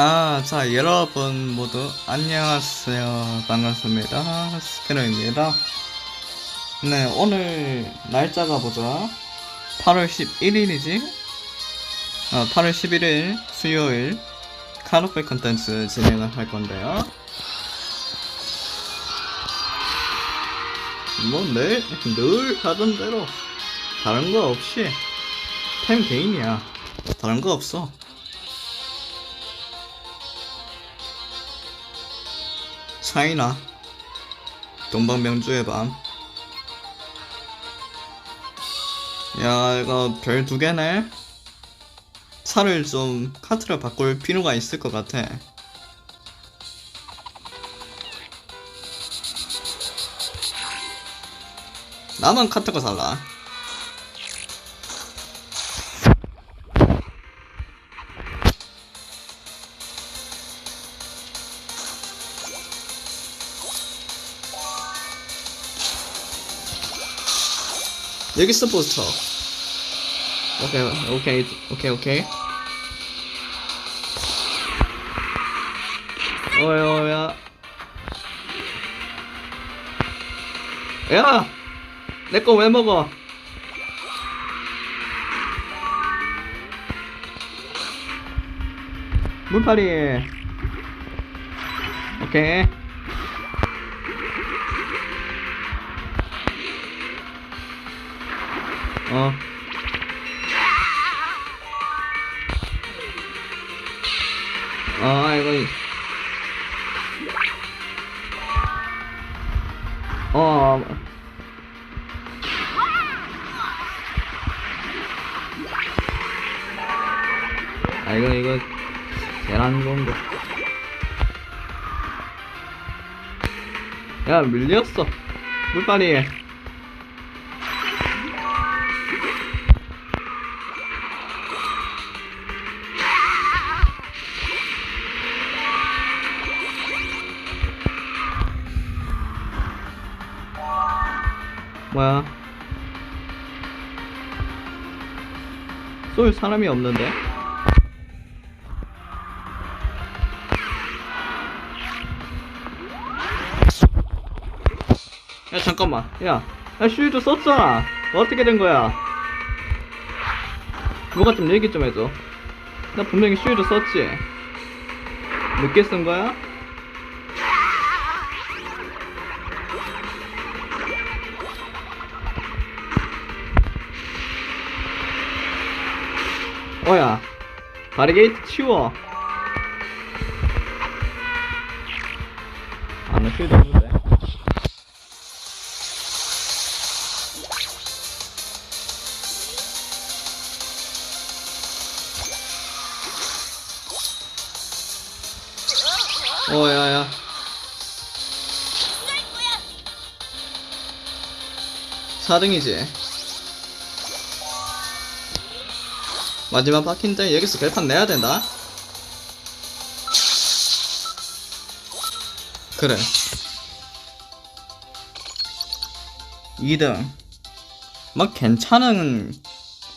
아, 자, 여러분 모두 안녕하세요. 반갑습니다. 스캐너입니다. 네, 오늘 날짜가 보자. 8월 11일이지? 어, 8월 11일 수요일 카르페 컨텐츠 진행을 할 건데요. 뭐, 늘, 늘 하던 대로 다른 거 없이 템 개인이야. 다른 거 없어. 차이나 동방명주의 밤. 야 이거 별 두 개네. 차를 좀 카트를 바꿀 필요가 있을 것 같아. 나만 카트가 살라. 여기 있어 포스터. 오케이 오케이 오케이 오케이. 어야 어야. 야, 내 거 왜 먹어? 물파리. 오케이. 어. 아, 이거. 어. 아, 이거, 이거. 계란 공도. 야, 밀렸어. 물빨리. 뭐야? 쏠 사람이 없는데? 야 잠깐만 야, 야 슈이도 썼잖아 어떻게 된 거야? 누가 좀 얘기 좀 해줘 나 분명히 슈이도 썼지 늦게 쓴 거야? 어야 바리게이트 치워. 아나 쉴드 없는데. 어야야. 사등이지 마지막 바퀴인데 여기서 결판 내야 된다. 그래. 2등. 뭐 괜찮은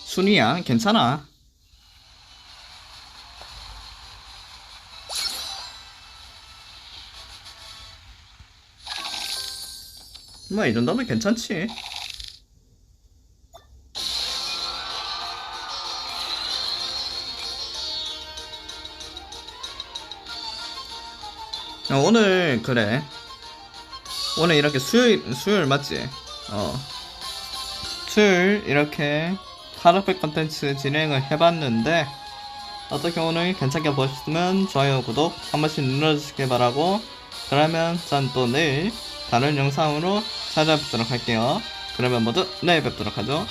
순위야. 괜찮아. 뭐 이 정도면 괜찮지. 오늘 그래. 오늘 이렇게 수요일 수요일 맞지? 어. 수요일 이렇게 카르페 컨텐츠 진행을 해봤는데 어떻게 오늘 괜찮게 보셨으면 좋아요 구독 한 번씩 눌러주시길 바라고 그러면 전 또 내일 다른 영상으로 찾아뵙도록 할게요. 그러면 모두 내일 뵙도록 하죠